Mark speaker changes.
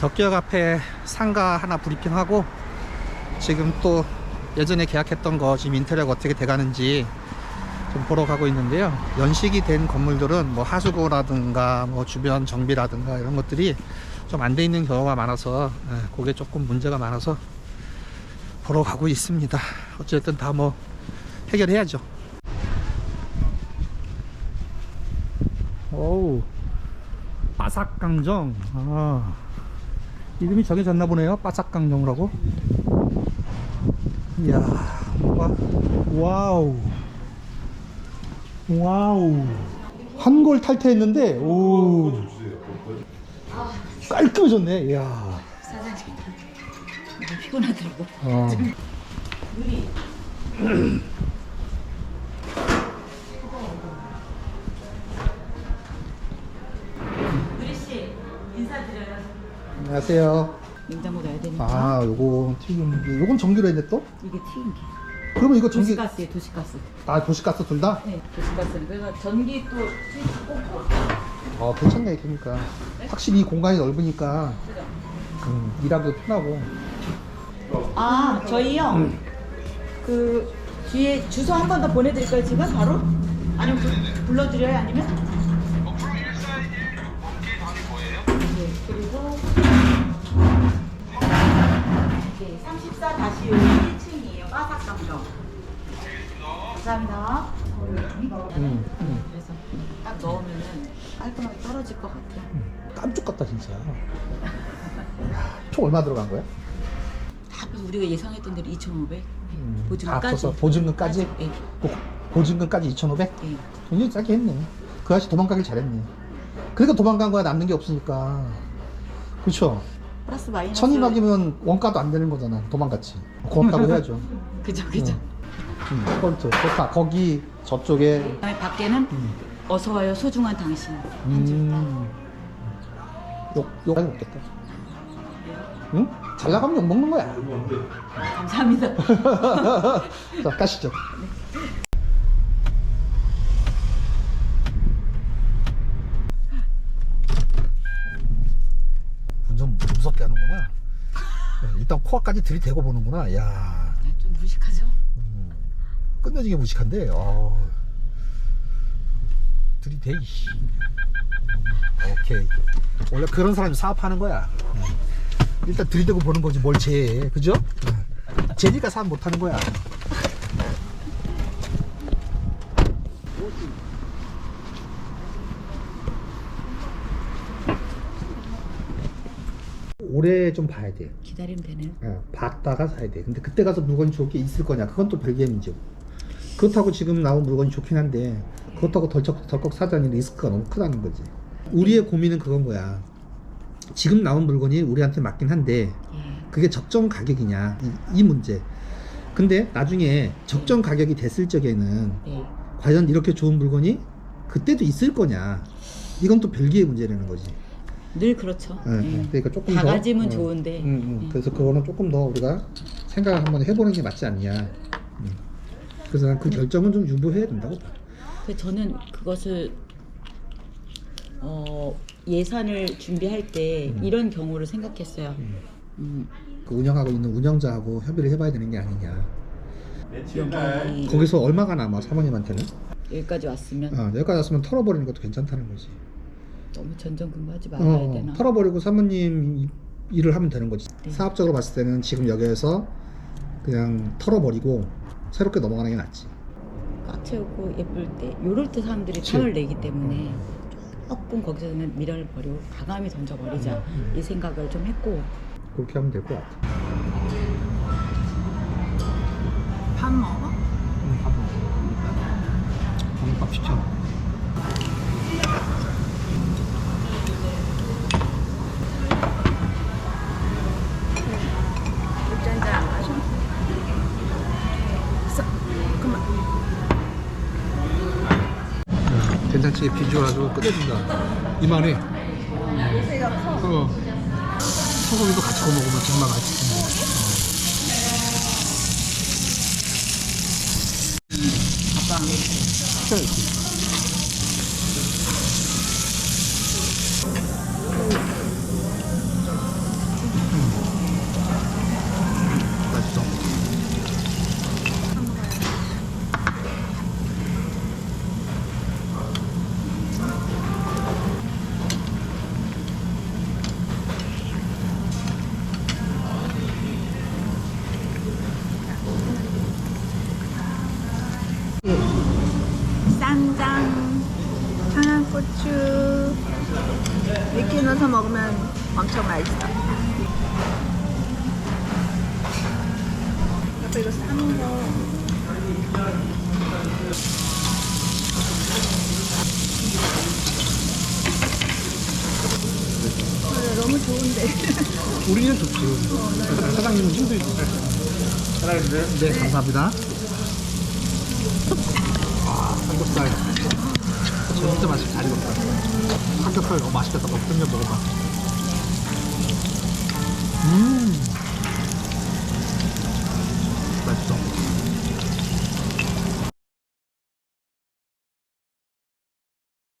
Speaker 1: 덕기역 앞에 상가 하나 브리핑하고 지금 또 예전에 계약했던 거 지금 인테리어가 어떻게 돼가는지 좀 보러 가고 있는데요. 연식이 된 건물들은 뭐 하수구라든가 뭐 주변 정비라든가 이런 것들이 좀 안 돼 있는 경우가 많아서 예, 그게 조금 문제가 많아서 보러 가고 있습니다. 어쨌든 다 뭐 해결해야죠. 오우 바삭강정 아 이름이 정해졌나 보네요. 바삭강정이라고. 이야 와, 와우. 와우. 한골 탈퇴했는데 오. 깔끔해졌네. 이야.
Speaker 2: 사장님 피곤하더라고.
Speaker 1: 어. 안녕하세요
Speaker 2: 냉장고 넣어야 되니까.
Speaker 1: 아 요거 튀김 요건 전기로 했네 또
Speaker 2: 이게 튀김기.
Speaker 1: 그러면 이거 전기
Speaker 2: 도시가스에 도시가스.
Speaker 1: 아 도시가스 둔다?
Speaker 2: 네, 도시가스는 그래서 전기 또 스위치 꽂고.
Speaker 1: 어 괜찮네 그러니까 확실히 이 공간이 넓으니까
Speaker 2: 그죠?
Speaker 1: 음, 일하기도 편하고
Speaker 2: 아 저희요. 그 뒤에 주소 한 번 더 보내드릴까요 지금 바로? 아니면 부- 불러드려요 아니면? 1층이에요. 바삭감정. 감사합니다.
Speaker 1: 음, 음.
Speaker 2: 그래서 딱 넣으면은 깔끔하게 떨어질 것 같아요.
Speaker 1: 깜짝 같다 진짜 총 얼마 들어간 거야?
Speaker 2: 다 우리가 예상했던 대로 2,500.
Speaker 1: 음, 다
Speaker 2: 보증금까지.
Speaker 1: 합쳐서 보증금까지?
Speaker 2: 예.
Speaker 1: 보- 보증금까지 2,500?
Speaker 2: 예.
Speaker 1: 굉장히 싸게 했네 그 아저씨 도망가길 잘했네 그러니까 도망간 거야 남는 게 없으니까 그쵸
Speaker 2: 플러스 마이너스.
Speaker 1: 천인박이면 원가도 안 되는 거잖아 도망갔지. 고맙다고 해야죠.
Speaker 2: 그죠 그죠.
Speaker 1: 음, 폴트 좋다. 거기 저쪽에.
Speaker 2: 그다음에 밖에는
Speaker 1: 음,
Speaker 2: 어서 와요 소중한 당신.
Speaker 1: 음, 욕, 욕 많이 먹겠다. 응? 잘 나가면 욕 먹는 거야.
Speaker 2: 감사합니다.
Speaker 1: 자 가시죠 운전 무섭게 하는구나 야, 일단 코앞까지 들이대고 보는구나
Speaker 2: 야좀 무식하죠?
Speaker 1: 끝내주게 무식한데 어. 들이대 이씨 오케이 원래 그런 사람이 사업하는 거야 응. 일단 들이대고 보는 거지 뭘 재해 그죠? 응. 재니까 사업 못하는 거야 올해 좀 봐야 돼
Speaker 2: 기다리면 되네요.
Speaker 1: 어, 봤다가 사야 돼. 근데 그때 가서 물건이 좋게 있을 거냐? 그건 또 별개의 문제고. 그렇다고 지금 나온 물건이 좋긴 한데 그렇다고 덜컥, 덜컥 사자니 리스크가 너무 크다는 거지. 우리의 고민은 그건 거야. 지금 나온 물건이 우리한테 맞긴 한데
Speaker 2: 예.
Speaker 1: 그게 적정 가격이냐 이, 이 문제. 근데 나중에 적정 가격이 됐을 적에는
Speaker 2: 네.
Speaker 1: 과연 이렇게 좋은 물건이 그때도 있을 거냐? 이건 또 별개의 문제라는 거지.
Speaker 2: 늘 그렇죠.
Speaker 1: 예,
Speaker 2: 예.
Speaker 1: 예. 그러니까 조금
Speaker 2: 다
Speaker 1: 더,
Speaker 2: 가지면
Speaker 1: 어,
Speaker 2: 좋은데.
Speaker 1: 음, 음.
Speaker 2: 예.
Speaker 1: 그래서 그거는 조금 더 우리가 생각을 한번 해보는 게 맞지 않냐. 음. 그래서 난 그 결정은 좀 유보해야 된다고. 봐.
Speaker 2: 그래서 저는 그것을 어, 예산을 준비할 때
Speaker 1: 음.
Speaker 2: 이런 경우를 생각했어요. 음,
Speaker 1: 그 운영하고 있는 운영자하고 협의를 해봐야 되는 게 아니냐. 거기서 얼마가 남아 사모님한테는?
Speaker 2: 여기까지 왔으면
Speaker 1: 어, 여기까지 왔으면 털어버리는 것도 괜찮다는 거지.
Speaker 2: 너무 전전긍긍하지 말아야
Speaker 1: 어,
Speaker 2: 되나?
Speaker 1: 털어버리고 사모님 이- 일을 하면 되는 거지.
Speaker 2: 네.
Speaker 1: 사업적으로 봤을 때는 지금 여기에서 그냥 털어버리고 새롭게 넘어가는 게 낫지.
Speaker 2: 꽉 채우고 예쁠 때 요럴 때 사람들이
Speaker 1: 그치.
Speaker 2: 털을 내기 때문에 조금 거기서 는 미련을 버리고 과감히 던져버리자
Speaker 1: 음,
Speaker 2: 이 생각을 좀 했고
Speaker 1: 그렇게 하면 될 것 같아.
Speaker 2: 밥 먹어?
Speaker 1: 응, 밥 먹어. 오늘 밥 시켜. 된장찌개 비주얼 아주 끝내준다. 이만해. 어. 소고기도 같이 구워 먹으면 정말.
Speaker 2: 아빠
Speaker 1: 시
Speaker 3: 먹으면 엄청 맛있어. 아빠 이거 삶은 거. 아, 너무 좋은데.
Speaker 1: 우리는 좋지. 사장님은 힘들지. 사장님들? 네, 감사합니다. 아, 삼겹살. 진짜 맛있게 잘 익었다. 삼겹살 너무 맛있겠다. 어떤 면 먹어봐.